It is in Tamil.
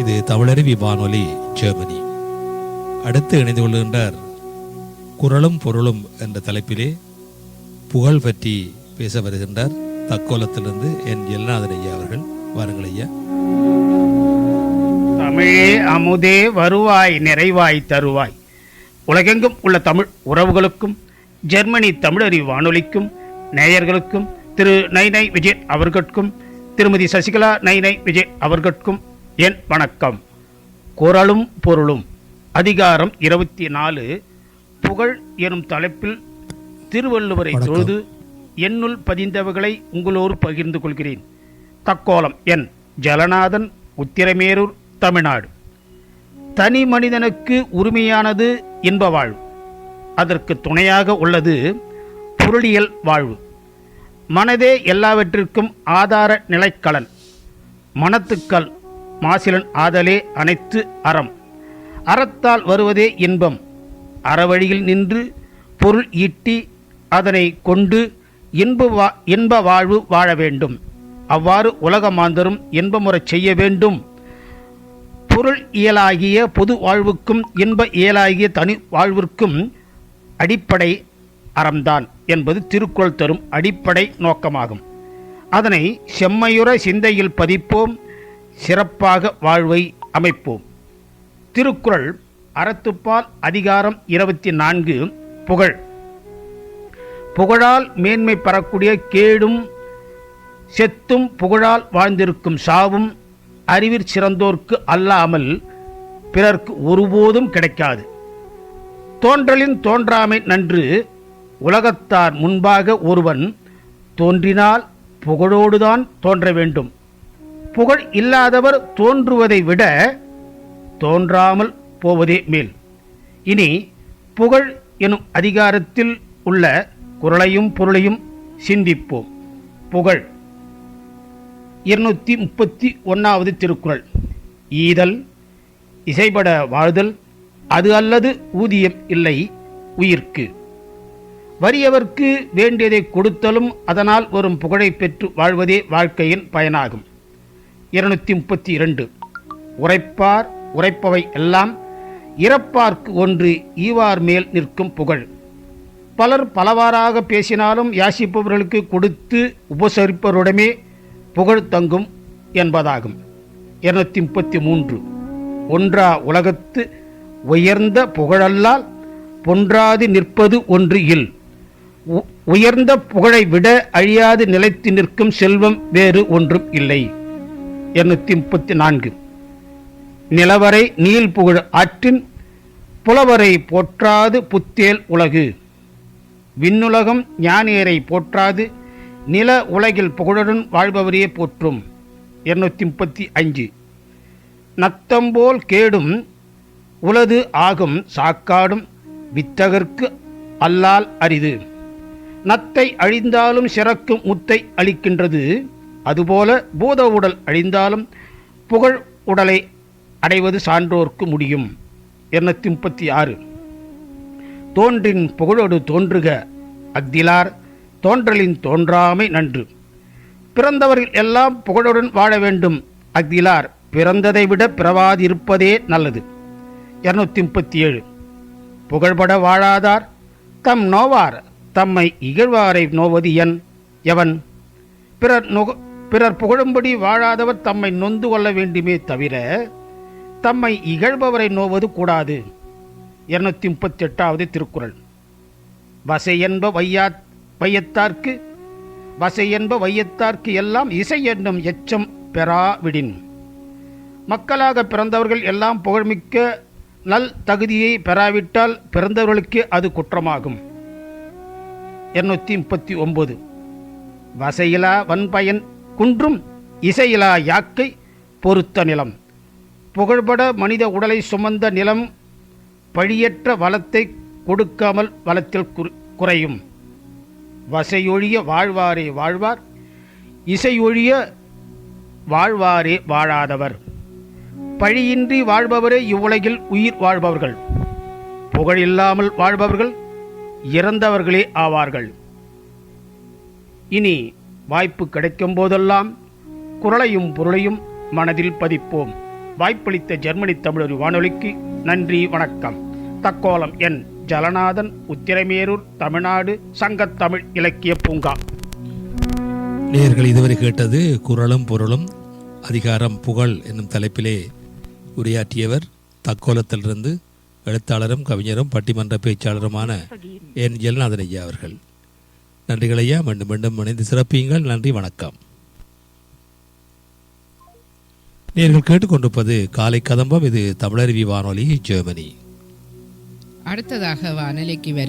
இது தமிழருவி வானொலி ஜெர்மனி. அடுத்து இணைந்து கொள்கின்றார் குரலும் பொருளும் என்ற தலைப்பிலே புகழ் பற்றி பேச வருகின்றார். தக்கோலத்திலிருந்து என் எல்நாதன் ஐயா அவர்கள். வாருங்கள் ஐயா. தமிழே அமுதே வருவாய் நிறைவாய் தருவாய். உலகெங்கும் உள்ள தமிழ் உறவுகளுக்கும் ஜெர்மனி தமிழறி வானொலிக்கும் நேயர்களுக்கும் திரு நைனை விஜய் அவர்களுக்கும் திருமதி சசிகலா நைனை விஜய் அவர்களுக்கும் என் வணக்கம். குரலும் பொருளும். அதிகாரம் இருபத்தி நாலு புகழ் எனும் தலைப்பில் திருவள்ளுவரை. தொழுது என்னுள் பதிந்தவர்களை உங்களோடு பகிர்ந்து கொள்கிறேன். தக்கோலம் என் ஜலநாதன் உத்திரமேரூர் தமிழ்நாடு. தனி மனிதனுக்கு உரிமையானது இன்ப வாழ்வு. அதற்கு துணையாக உள்ளது பொருளியல் வாழ்வு. மனதே எல்லாவற்றிற்கும் ஆதார நிலைக்களன் மனத்துக்கள் மாசிலன் ஆதலே அனைத்து அறம். அறத்தால் வருவதே இன்பம். அறவழியில் நின்று பொருள் ஈட்டி அதனை கொண்டு இன்ப வா இன்ப வாழ்வு வாழ வேண்டும். அவ்வாறு உலக மாந்தரும் இன்பமுறச் செய்ய வேண்டும். பொருள் இயலாகிய பொது வாழ்வுக்கும் இன்ப இயலாகிய தனி வாழ்விற்கும் அடிப்படை அறம்தான் என்பது திருக்குறள் தரும் அடிப்படை நோக்கமாகும். அதனை செம்மையுற சிந்தையில் பதிப்போம். சிறப்பாக வாழ்வை அமைப்போம். திருக்குறள் அறத்துப்பால் அதிகாரம் இருபத்தி நான்கு புகழ். புகழால் மேன்மை பெறக்கூடிய கேடும் செத்தும் புகழால் வாழ்ந்திருக்கும் சாவும் அறிவிற் சிறந்தோர்க்கு அல்லாமல் பிறர்க்கு ஒருபோதும் கிடைக்காது. தோன்றலின் தோன்றாமை நன்று உலகத்தார் முன்பாக ஒருவன் தோன்றினால் புகழோடுதான் தோன்ற வேண்டும். புகழ் இல்லாதவர் தோன்றுவதை விட தோன்றாமல் போவதே மேல். இனி புகழ் எனும் அதிகாரத்தில் உள்ள குரலையும் பொருளையும் சிந்திப்போம். புகழ். இருநூற்றி முப்பத்தி ஒன்றாவது திருக்குறள். ஈதல் இசைபட வாழ்தல் அது அல்லது ஊதியம் இல்லை உயிர்க்கு. வறியவர்க்கு வேண்டியதை கொடுத்தலும் அதனால் வரும் புகழை பெற்று வாழ்வதே வாழ்க்கையின் பயனாகும். இருநூற்றி முப்பத்தி இரண்டு. உரைப்பார் உரைப்பவை எல்லாம் இறப்பார்க்கு ஒன்று ஈவார் மேல் நிற்கும் புகழ். பலர் பலவாறாக பேசினாலும் யாசிப்பவர்களுக்கு கொடுத்து உபசரிப்பவரிடமே புகழ் தங்கும் என்பதாகும். இருநூத்தி முப்பத்தி மூன்று. ஒன்றா உலகத்து உயர்ந்த புகழல்லால் பொன்றாது நிற்பது ஒன்று இல். உ- உயர்ந்த புகழை விட அழியாது நிலைத்து நிற்கும் செல்வம் வேறு ஒன்றும் இல்லை. இருநூத்தி முப்பத்தி நான்கு. நிலவரை நீல் புகழ் ஆற்றின் புலவரை போற்றாது புத்தேல் உலகு. விண்ணுலகம் ஞானியரை போற்றாது நில உலகில் புகழுடன் வாழ்பவரையே போற்றும். இருநூத்தி முப்பத்தி அஞ்சு நத்தம்போல் கேடும் உலது ஆகும் சாக்காடும் வித்தகர்க்கு அல்லால் அரிது. நத்தை அழிந்தாலும் சிறக்கும் முத்தை அளிக்கின்றது. அதுபோல பூத உடல் அழிந்தாலும் புகழ் உடலை அடைவது சான்றோர்க்கு முடியும். இருநூத்தி முப்பத்தி ஆறு. தோன்றின் புகழோடு தோன்றுக அக்திலார் தோன்றலின் தோன்றாமை நன்று. பிறந்தவர்கள் எல்லாம் புகழுடன் வாழ வேண்டும் அக்திலார் பிறந்ததை விட பிறவாதிருப்பதே நல்லது. இருநூத்தி முப்பத்தி ஏழு. புகழ்பட வாழாதார் தம் நோவார் தம்மை இகழ்வாரை நோவது என் எவன்? பிறர் நுக பிறர் புகழும்படி வாழாதவர் தம்மை நொந்து கொள்ள வேண்டுமே தவிர தம்மை இகழ்பவரை நோவது கூடாது. இருநூத்தி முப்பத்தி எட்டாவது திருக்குறள். வசை என்ப வையா வையத்தார்க்கு வசை என்ப வையத்தார்க்கு எல்லாம் இசை என்னும் எச்சம் பெறாவிடின். மக்களாக பிறந்தவர்கள் எல்லாம் புகழ்மிக்க நல் தகுதியை பெறாவிட்டால் பிறந்தவர்களுக்கு அது குற்றமாகும். இருநூத்தி முப்பத்தி ஒன்பது வசையிலா வன்பயன் குன்றும் இசையிலா யாக்கை பொறுத்த நிலம். புகழ்பட மனித உடலை சுமந்த நிலம் பழியற்ற வளத்தை கொடுக்காமல் வளத்தில் குறையும். வசையொழிய வாழ்வாரே வாழ்வார் இசையொழிய வாழ்வாரே வாழாதவர். பழியின்றி வாழ்பவரே இவ்வுலகில் உயிர் வாழ்பவர்கள். புகழ் இல்லாமல் வாழ்பவர்கள் இறந்தவர்களே ஆவார்கள். இனி வாய்ப்பு கிடைக்கும் போதெல்லாம் குரலையும் பொருளையும் மனதில் பதிப்போம். வாய்ப்பளித்த ஜெர்மனி தமிழர் வானொலிக்கு நன்றி வணக்கம். தக்கோலம் என் ஜலநாதன் உத்திரமேரூர் தமிழ்நாடு சங்கத்தமிழ் இலக்கிய பூங்கா. நேயர்கள் இதுவரை கேட்டது குரலும் பொருளும் அதிகாரம் புகழ் என்னும் தலைப்பிலே உரையாற்றியவர் தக்கோலத்திலிருந்து எழுத்தாளரும் கவிஞரும் பட்டிமன்ற பேச்சாளருமான என் ஜெல்நாதன் ஐயா அவர்கள். நன்றிகள் ஐயா மீண்டும் மீண்டும் இணைந்து சிறப்பியுங்கள். நன்றி வணக்கம். நீங்கள் கேட்டுக்கொண்டிருப்பது காலை கதம்பம். இது தமிழருவி வானொலி ஜெர்மனி. அடுத்ததாக வானொலிக்கு